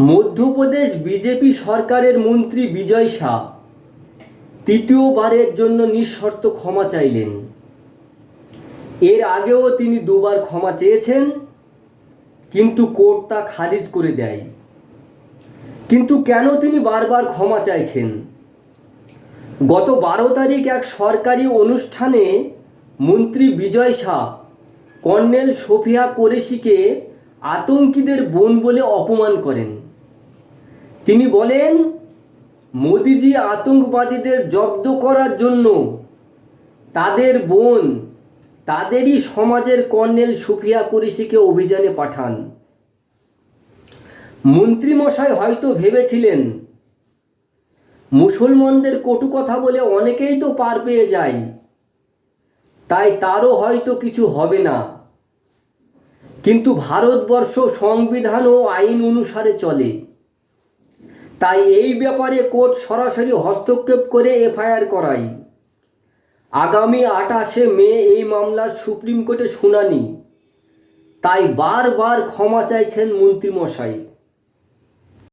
Madhya Pradesh BJP সরকারের মন্ত্রী বিজয় শাহ তৃতীয়বারের জন্য নিঃশর্ত ক্ষমা চাইলেন। এর আগেও তিনি দুবার ক্ষমা চেয়েছেন, কিন্তু কোর্ট তা খারিজ করে দেয়। কিন্তু কেন তিনি বারবার ক্ষমা চাইছেন? গত বারো তারিখ এক সরকারি অনুষ্ঠানে মন্ত্রী বিজয় শাহ কর্নেল সোফিয়া কোরেশিকে আতঙ্কিদের বোন বলে অপমান করেন। তিনি বলেন, মোদিজি আতঙ্কবাদীদের জব্দ করার জন্য তাদের বোন তাদেরই সমাজের কর্নেল সুফিয়া কুরিশিকে অভিযানে পাঠান। মন্ত্রীমশাই হয়তো ভেবেছিলেন, মুসলমানদের কটু কথা বলে অনেকেই তো পার পেয়ে যায়, তাই তারও হয়তো কিছু হবে না। কিন্তু ভারতবর্ষ সংবিধান ও আইন অনুসারে চলে। তাই এই ব্যাপারে কোর্ট সরাসরি হস্তক্ষেপ করে এফআইআর করাই আগামী আটাশে মে এই মামলার সুপ্রিম কোর্টে শুনানি। তাই বারবার ক্ষমা চাইছেন মন্ত্রীমশাই।